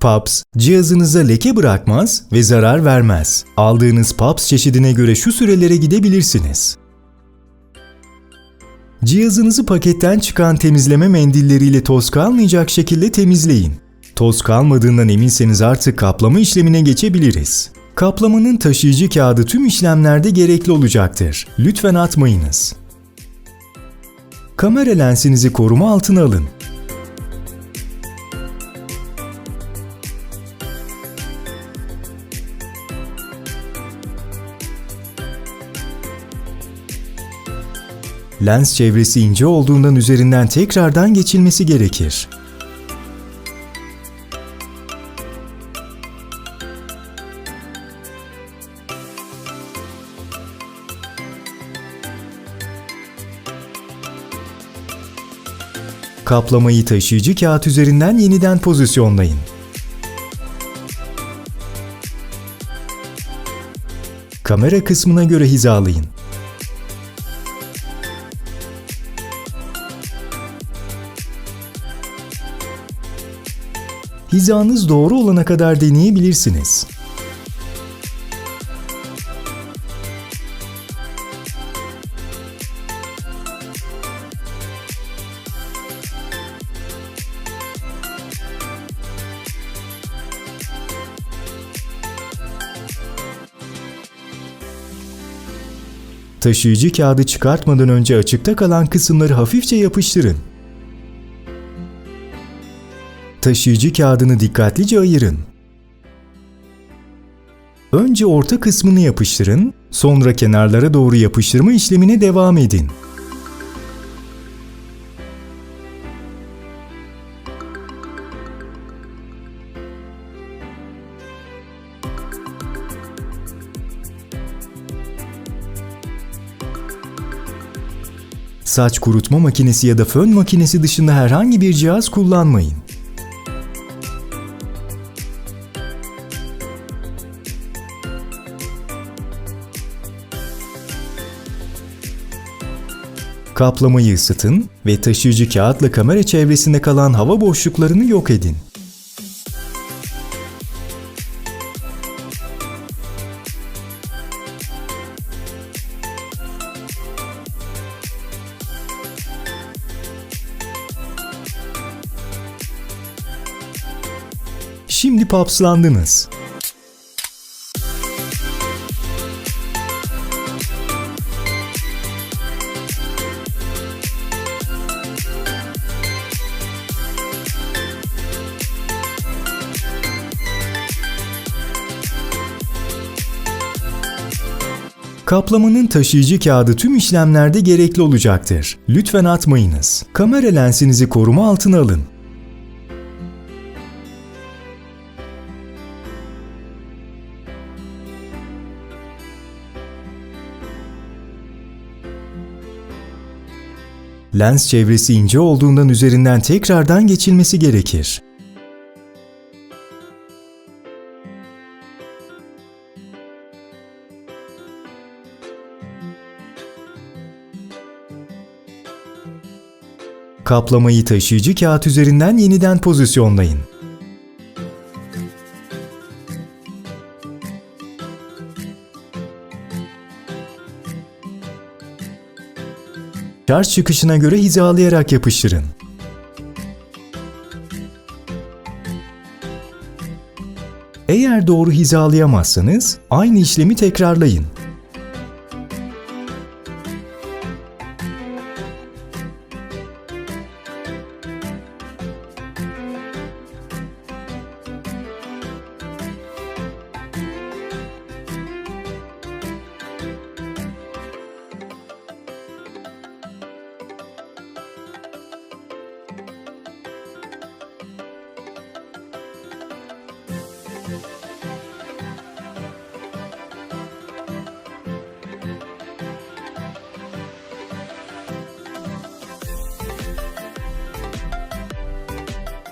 PAPS, cihazınıza leke bırakmaz ve zarar vermez. Aldığınız PAPS çeşidine göre şu sürelere gidebilirsiniz. Cihazınızı paketten çıkan temizleme mendilleriyle toz kalmayacak şekilde temizleyin. Toz kalmadığından eminseniz artık kaplama işlemine geçebiliriz. Kaplamanın taşıyıcı kağıdı tüm işlemlerde gerekli olacaktır. Lütfen atmayınız. Kamera lensinizi koruma altına alın. Lens çevresi ince olduğundan üzerinden tekrardan geçilmesi gerekir. Kaplamayı taşıyıcı kağıt üzerinden yeniden pozisyonlayın. Kamera kısmına göre hizalayın. Hizanız doğru olana kadar deneyebilirsiniz. Taşıyıcı kağıdı çıkartmadan önce açıkta kalan kısımları hafifçe yapıştırın. Taşıyıcı kağıdını dikkatlice ayırın. Önce orta kısmını yapıştırın, sonra kenarlara doğru yapıştırma işlemine devam edin. Saç kurutma makinesi ya da fön makinesi dışında herhangi bir cihaz kullanmayın. Kaplamayı ısıtın ve taşıyıcı kağıtla kamera çevresinde kalan hava boşluklarını yok edin. Şimdi papslandınız. Kaplamanın taşıyıcı kağıdı tüm işlemlerde gerekli olacaktır. Lütfen atmayınız. Kamera lensinizi koruma altına alın. Lens çevresi ince olduğundan üzerinden tekrardan geçilmesi gerekir. Kaplamayı taşıyıcı kağıt üzerinden yeniden pozisyonlayın. Şarj çıkışına göre hizalayarak yapıştırın. Eğer doğru hizalayamazsanız aynı işlemi tekrarlayın.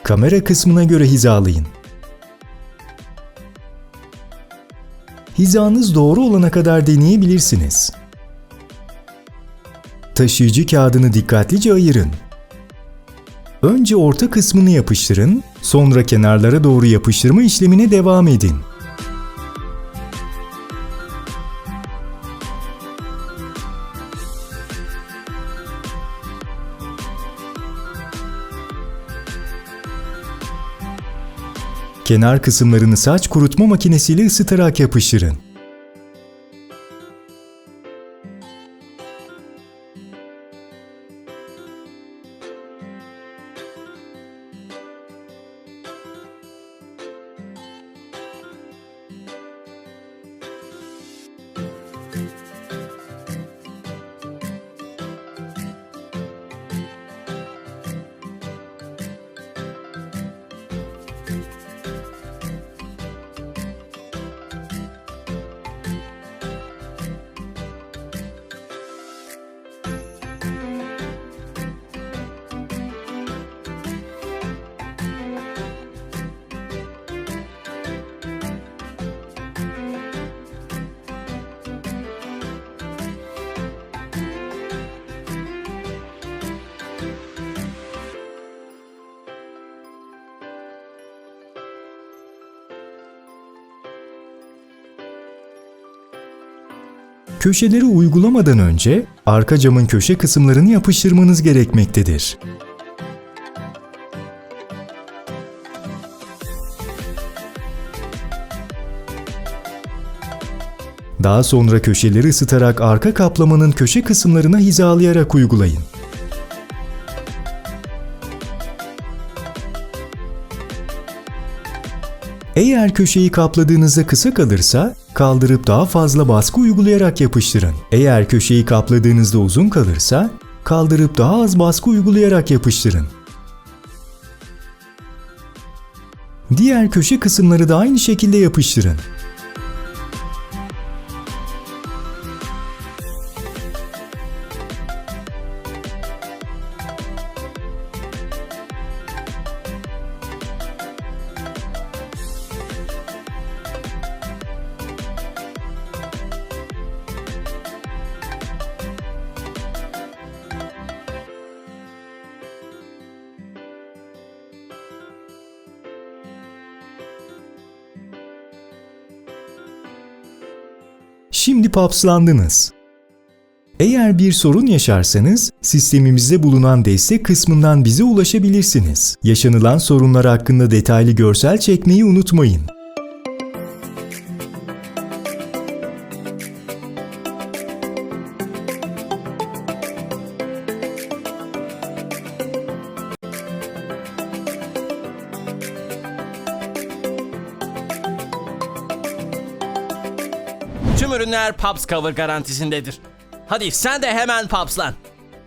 Kamera kısmına göre hizalayın. Hizanız doğru olana kadar deneyebilirsiniz. Taşıyıcı kağıdını dikkatlice ayırın. Önce orta kısmını yapıştırın, sonra kenarlara doğru yapıştırma işlemine devam edin. Kenar kısımlarını saç kurutma makinesiyle ısıtarak yapıştırın. Köşeleri uygulamadan önce arka camın köşe kısımlarını yapıştırmanız gerekmektedir. Daha sonra köşeleri ısıtarak arka kaplamanın köşe kısımlarına hizalayarak uygulayın. Eğer köşeyi kapladığınızda kısa kalırsa kaldırıp daha fazla baskı uygulayarak yapıştırın. Eğer köşeyi kapladığınızda uzun kalırsa kaldırıp daha az baskı uygulayarak yapıştırın. Diğer köşe kısımları da aynı şekilde yapıştırın. Şimdi papslandınız. Eğer bir sorun yaşarsanız sistemimizde bulunan destek kısmından bize ulaşabilirsiniz. Yaşanılan sorunlar hakkında detaylı görsel çekmeyi unutmayın. Tüm ürünler Paps Cover garantisindedir. Hadi sen de hemen papslan.